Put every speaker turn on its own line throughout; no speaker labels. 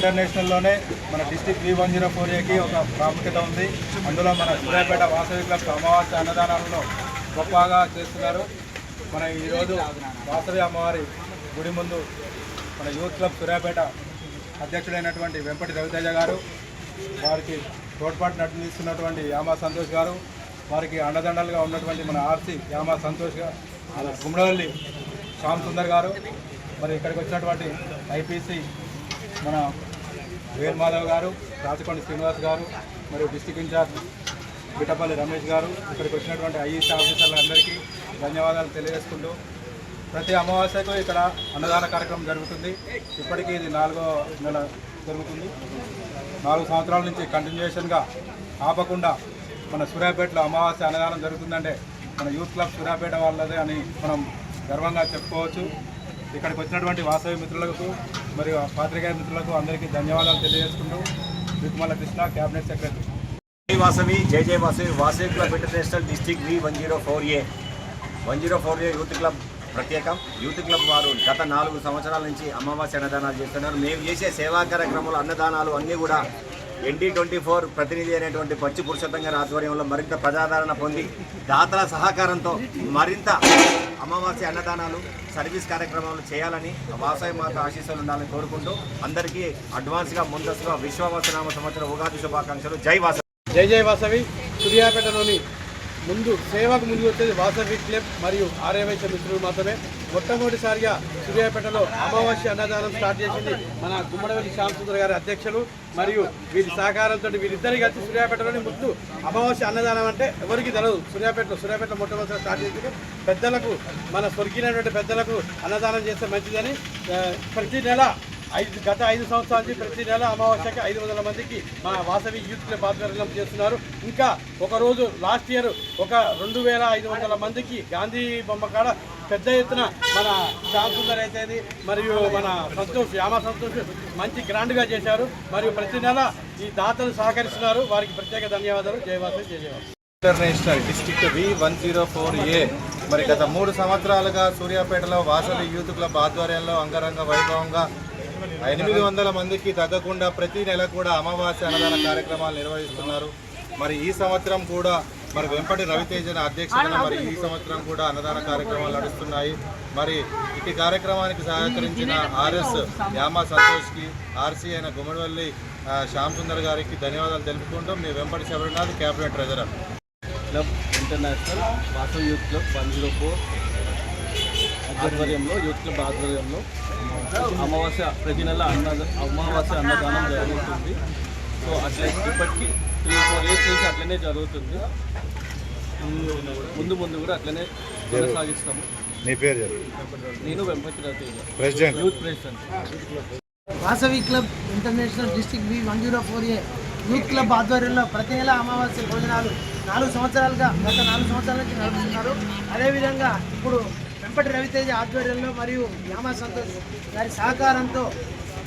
ఇంటర్నేషనల్లోనే మన district three one zero four ఏకి ఒక ప్రాముఖ్యత ఉంది. అందులో మన సూర్యాపేట వాసవి క్లబ్ అమావాస్య అన్నదానాలను గొప్పగా చేస్తున్నారు. మన ఈరోజు వాసవి అమ్మవారి గుడి ముందు మన యూత్ క్లబ్ సూర్యాపేట అధ్యక్షుడైనటువంటి వెంపటి రవితేజ గారు వారికి తోడ్పాటు నటిస్తున్నటువంటి యామా సంతోష్ గారు వారికి అండదండలుగా ఉన్నటువంటి మన ఆర్సీ యామా సంతోష్ గారు గుమ్మడవల్లి శ్యామ్ సుందర్ గారు మరి ఇక్కడికి వచ్చినటువంటి ఐపీసీ మన వేల్ మాధవ్ గారు రాచకొండ శ్రీనివాస్ గారు మరియు డిస్టిక్ ఇన్ఛార్జ్ బిట్టపల్లి రమేష్ గారు ఇక్కడికి వచ్చినటువంటి ఐఈసీ ఆఫీసర్లందరికీ ధన్యవాదాలు తెలియజేసుకుంటూ ప్రతి అమావాస్యకు ఇక్కడ అన్నదాన కార్యక్రమం జరుగుతుంది. ఇప్పటికీ ఇది నాలుగో నెల జరుగుతుంది. నాలుగు సంవత్సరాల నుంచి కంటిన్యూషన్గా ఆపకుండా మన సూర్యాపేటలో అమావాస్య అన్నదానం జరుగుతుందంటే మన యూత్ క్లబ్ సూర్యాపేట వాళ్ళదే అని మనం గర్వంగా చెప్పుకోవచ్చు. ఇక్కడికి వచ్చినటువంటి వాసవి మిత్రులకు మరియు పాత్రికేయ మిత్రులకు అందరికీ ధన్యవాదాలు తెలియజేసుకుంటూ వికుమల కృష్ణ క్యాబినెట్ సెక్రటరీ
వాసవి జై జై Vasavi. Vasavi club international district V one zero four A one zero four A youth club ప్రత్యేకం. యూత్ క్లబ్ వారు గత నాలుగు సంవత్సరాల నుంచి అమావాస్య అన్నదానాలు చేస్తున్నారు. మేము చేసే సేవా కార్యక్రమాలు అన్నదానాలు అన్నీ కూడా ఎన్డీ ట్వంటీ ఫోర్ ప్రతినిధి అయినటువంటి పచ్చి పురుషోత్తం గారి ఆధ్వర్యంలో మరింత ప్రజాదరణ పొంది దాతల సహకారంతో మరింత అమావాస్య అన్నదానాలు సర్వీస్ కార్యక్రమాలు చేయాలని వాసవి మాత ఆశీస్సులు ఉండాలని కోరుకుంటూ అందరికీ అడ్వాన్స్గా ముందస్తుగా విశ్వవాసనామ సంవత్సరం ఉగాది శుభాకాంక్షలు. జై వాసవి.
జై జై వాసవి. సూర్యాపేటలోని ముందు సేవకు ముందు వచ్చేది వాసవి క్లబ్ మరియు ఆర్యవైశ్య మిత్రులు మాత్రమే. మొట్టమొదటిసారిగా సూర్యాపేటలో అమావాస్య అన్నదానం స్టార్ట్ చేసింది మన గుమ్మడవల్లి శ్యామసుందర్ గారి అధ్యక్షులు మరియు వీరి సహకారంతో వీరిద్దరి కలిసి సూర్యాపేటలోని ముందు అమావాస్య అన్నదానం అంటే ఎవరికి తెలదు. సూర్యాపేటలో సూర్యాపేటలో మొట్టమొదటి స్టార్ట్ చేసింది. పెద్దలకు మన స్వర్గీయమైనటువంటి పెద్దలకు అన్నదానం చేస్తే మంచిదని ప్రతి నెల ఐదు గత ఐదు సంవత్సరాల నుంచి ప్రతి నెల అమావాస్యకి ఐదు వందల మందికి మా వాసవి యూత్ క్లబ్ చేస్తున్నారు. ఇంకా ఒకరోజు లాస్ట్ ఇయర్ ఒక రెండు వేల ఐదు వందల మందికి గాంధీ బొమ్మ కాడ పెద్ద ఎత్తున మన శ్యామ్ సుందర్ అయితేది మరియు మన సంతోష్ యామ సంతోష్ మంచి గ్రాండ్గా చేశారు. మరియు ప్రతి నెల ఈ దాతలు సహకరిస్తున్నారు. వారికి ప్రత్యేక ధన్యవాదాలు. జయవాసవి జయ
international district V one zero four A. మరి గత మూడు సంవత్సరాలుగా సూర్యాపేటలో వాసవి యూత్ క్లబ్ ఆధ్వర్యంలో అంగరంగ వైభవంగా ఎనిమిది వందల మందికి తగ్గకుండా ప్రతి నెల కూడా అమావాస్య అన్నదాన కార్యక్రమాలు నిర్వహిస్తున్నారు. మరి ఈ సంవత్సరం కూడా మరి వెంపటి రవితేజన అధ్యక్షతన మరి ఈ సంవత్సరం కూడా అన్నదాన కార్యక్రమాలు నడుస్తున్నాయి. మరి ఇటు కార్యక్రమానికి సహకరించిన ఆర్ఎస్ యామా సంతోష్కి ఆర్సీ అయిన గుమ్మడివల్లి శ్యామ్ సుందర్ గారికి ధన్యవాదాలు తెలుపుకుంటూ మీ Vempati Sabarinath cabinet treasurer.
Club international Vasavi youth club one zero four ఆధ్వర్యంలో యూత్ క్లబ్ ఆధ్వర్యంలో అమావాస్య ప్రతి నెల అన్న అమావాస్య అన్నదానం జరుగుతుంది. సో అట్లా ఇప్పటికీ త్రీ ఫోర్ ఇయర్స్ నుంచి అట్లనే జరుగుతుంది. ముందు ముందు కూడా అట్లనే కొనసాగిస్తాము.
నీ పేరు
నేను Vempati Rateja
president.
Youth president
Vasavi club international district B one zero four A youth club ఆధ్వర్యంలో ప్రతి నెల అమావాస్య భోజనాలు నాలుగు సంవత్సరాలుగా గత నాలుగు సంవత్సరాల నుంచి నడుపుతున్నారు. అదేవిధంగా ఇప్పుడు వెంపటి రవితేజ ఆధ్వర్యంలో మరియు యామా సంతోష్ గారి సహకారంతో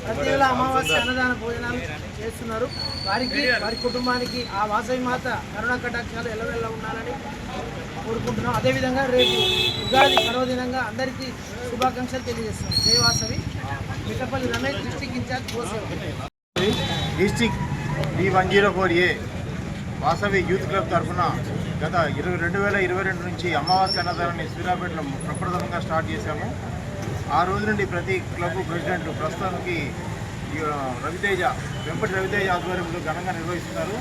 ప్రతివేళ అమావాస్య అన్నదాన భోజనాలు చేస్తున్నారు. వారికి వారి కుటుంబానికి ఆ వాసవి మాత కరుణా కటాక్షాలు ఎల్లవెల్ల ఉండాలని కోరుకుంటున్నాం. అదేవిధంగా రేపు ఉగాది పర్వదినంగా అందరికీ శుభాకాంక్షలు తెలియజేస్తున్నాం. జై Vasavi. Mittapalli Ramesh district in charge గోసేవ.
District V one zero four A Vasavi youth club తరఫున గత ఇరవై రెండు వేల ఇరవై రెండు నుంచి అమావాస్య అన్నదానాన్ని సూర్యాపేటలో ప్రప్రథమంగా స్టార్ట్ చేశాము. ఆ రోజు నుండి ప్రతి క్లబ్ ప్రెసిడెంట్ ప్రస్తుతానికి ఈ, రవితేజ వెంపటి రవితేజ ఆధ్వర్యంలో ఘనంగా నిర్వహిస్తున్నారు.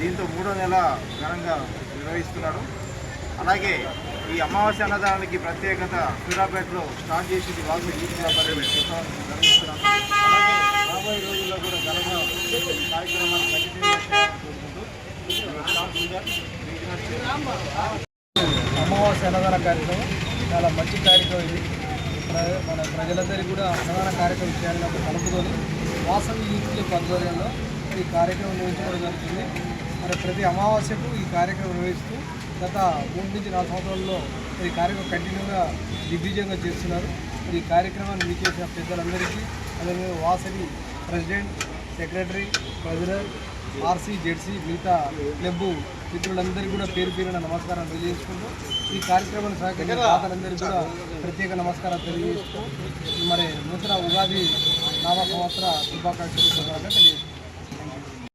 దీంతో మూడో నెల ఘనంగా నిర్వహిస్తున్నారు. అలాగే ఈ అమావాస్య అన్నదానానికి ప్రత్యేకత సూర్యాపేటలో స్టార్ట్ చేసింది వాళ్ళు యూత్ అలాగే రాబోయే రోజుల్లో కూడా ఘనంగా కార్యక్రమాన్ని కంటిన్యూ
అమావాస్య అన్నదాన కార్యక్రమం చాలా మంచి కార్యక్రమం ఇది. మన ప్రజలందరికీ కూడా అన్నదాన కార్యక్రమం చేయాలని ఒక కలుపుకొని
వాసవి యూత్ ఆధ్వర్యంలో ఈ కార్యక్రమం నిర్వహించడం జరుగుతుంది. మరి ప్రతి అమావాస్యకు ఈ కార్యక్రమం నిర్వహిస్తూ గత మూడు నుంచి నాలుగు సంవత్సరాల్లో ఈ కార్యక్రమం కంటిన్యూగా దిగ్విజయంగా చేస్తున్నారు. ఈ కార్యక్రమాన్ని విచ్చేసిన పెద్దలందరికీ అదేవిధంగా Vasavi president secretary treasurer RC ZC మిగతా క్లబ్ మిత్రులందరికీ కూడా పేరు పేరున నమస్కారం తెలియజేసుకుంటూ ఈ కార్యక్రమాన్ని సహకరించిన దాతలందరికీ కూడా ప్రత్యేక నమస్కారాలు తెలియజేస్తూ మరి నూతన ఉగాది నామ సంవత్సర శుభాకాంక్షలు తెలియజేస్తున్నాను